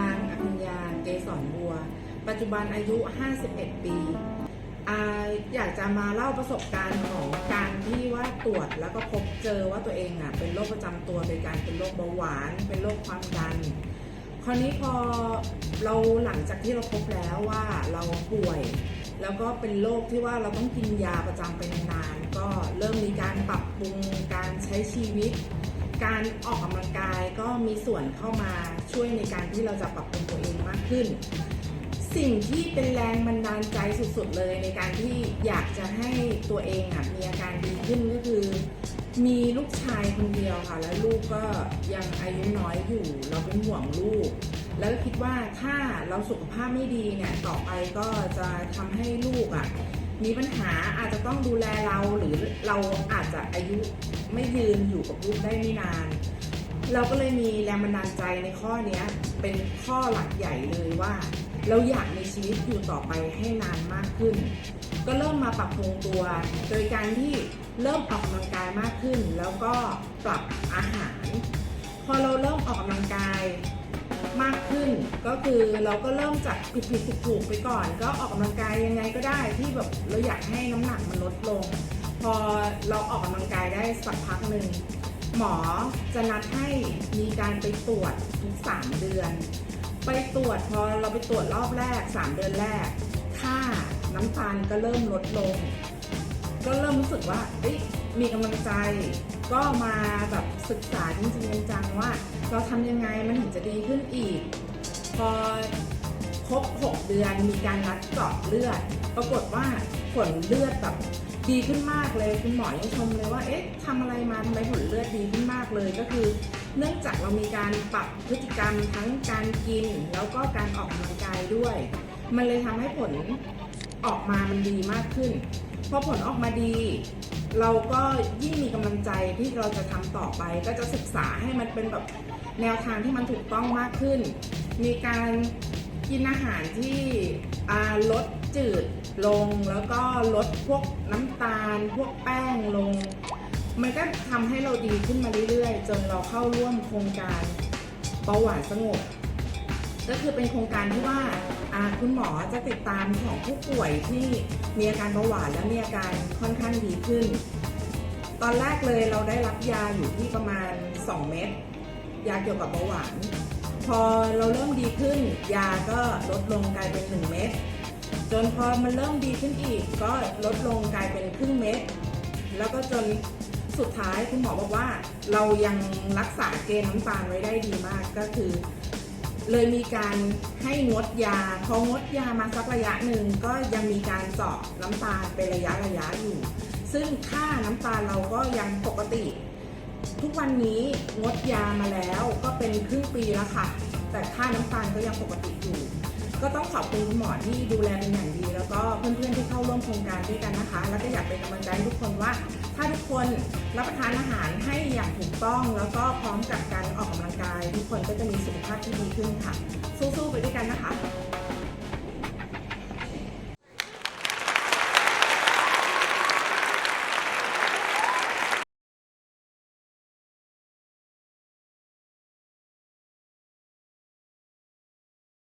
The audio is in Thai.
นางอภิญญาเกษรบัว ปัจจุบันอายุ 51 ปีอาอยากจะมาเล่าประสบการณ์ของการที่ว่าตรวจแล้วก็พบเจอว่าตัวเองอะเป็นโรคประจำตัวโดยการเป็นโรคเบาหวาน เป็นโรคความดัน คราวนี้พอเราหลังจากที่เราพบแล้วว่าเราป่วย แล้วก็เป็นโรคที่ว่าเราต้องกินยาประจำไปนานๆก็เริ่มมีการปรับปรุงการใช้ชีวิต การออกกำลังกาย มีส่วนเข้ามาช่วยในการที่เราจะปรับปรุงตัวเองมากขึ้น สิ่งที่เป็นแรงบันดาลใจสุดๆเลยในการที่อยากจะให้ตัวเองอะมีอาการดีขึ้นก็คือ มีลูกชายคนเดียวค่ะ แล้วลูกก็ยังอายุน้อยอยู่ เราเป็นห่วงลูก แล้วก็คิดว่าถ้าเราสุขภาพไม่ดีเนี่ยต่อไปก็จะทำให้ลูกอะมีปัญหาอาจจะต้องดูแลเราหรือเราอาจจะอายุไม่ยืนอยู่กับลูกได้ไม่นาน เราก็เลยมีแรงบันดาลใจในข้อนี้เป็นข้อหลักใหญ่เลยว่า เราอยากมีชีวิตอยู่ต่อไปให้นานมากขึ้น ก็เริ่มมาปรับปรุงตัว โดยการที่เริ่มออกกำลังกายมากขึ้น แล้วก็ปรับอาหาร พอเราเริ่มออกกำลังกายมากขึ้น ก็คือเราก็เริ่มจากผิดผิดถูกถูกๆไปก่อน ก็ออกกำลังกายยังไงก็ได้ที่แบบเราอยากให้น้ำหนักมันลดลง พอเราออกกำลังกายได้สักพักหนึ่ง หมอจะนัดให้มีการไปตรวจทุก3เดือน ไปตรวจพอเราไปตรวจรอบแรก3เดือนแรก ค่าน้ำตาลก็เริ่มลดลง ก็เริ่มรู้สึกว่ามีกำลังใจ ก็มาแบบศึกษาจริงๆจังว่า เราทำยังไงมันถึงจะดีขึ้นอีก พอครบ 6 เดือนมีการนัดเจาะเลือด ปรากฏว่าผลเลือดแบบ ดีขึ้นมากเลยคุณหมอยังชมเลยว่าเอ๊ะทำอะไรมาทำไมผลเลือดดีขึ้นมากเลยก็คือ เนื่องจากเรามีการปรับพฤติกรรมทั้งการกิน แล้วก็การออกกำลังกายด้วย มันเลยทำให้ผลออกมามันดีมากขึ้นพอผลออกมาดี เราก็ยิ่งมีกำลังใจที่เราจะทำต่อไป ก็จะศึกษาให้มันเป็นแบบแนวทางที่มันถูกต้องมากขึ้น มีการ กินอาหารที่ลดจืดลงแล้วก็ลดพวกน้ำตาล พวกแป้งลง มันก็ทำให้เราดีขึ้นมาเรื่อยๆ จนเราเข้าร่วมโครงการเบาหวานสงบ ก็คือเป็นโครงการที่ว่าอ่าคุณหมอจะติดตามของผู้ป่วยที่มีอาการเบาหวานและมีอาการค่อนข้างดีขึ้น ตอนแรกเลยเราได้รับยาอยู่ที่ประมาณ 2 เม็ดยาเกี่ยวกับเบาหวาน พอเราเริ่มดีขึ้น ยาก็ลดลงกลายเป็น 1 เม็ดจนพอมันเริ่มดีขึ้นอีก ก็ลดลงกลายเป็นครึ่งเม็ดแล้วก็จนสุดท้ายคุณหมอบอกว่า เรายังรักษาเกณฑ์น้ำตาลไว้ได้ดีมากก็คือ เลยมีการให้งดยาพองดยามาสักระยะหนึ่งก็ยังมีการเจาะน้ำตาลเป็นระยะระยะอยู่ ซึ่งค่าน้ำตาลเราก็ยังปกติ ทุกวันนี้งดยามาแล้วก็เป็นครึ่งปีแล้วค่ะ แต่ค่าน้ำตาลก็ยังปกติอยู่ ก็ต้องขอบคุณคุณหมอที่ดูแลเป็นอย่างดี แล้วก็เพื่อนๆที่เข้าร่วมโครงการด้วยกันนะคะ แล้วก็อยากเป็นกำลังใจทุกคนว่า ถ้าทุกคนรับประทานอาหารให้อย่างถูกต้องแล้วก็พร้อมกับการออกกำลังกาย ทุกคนก็จะมีสุขภาพที่ดีขึ้นค่ะ สู้ๆไปด้วยกันนะคะ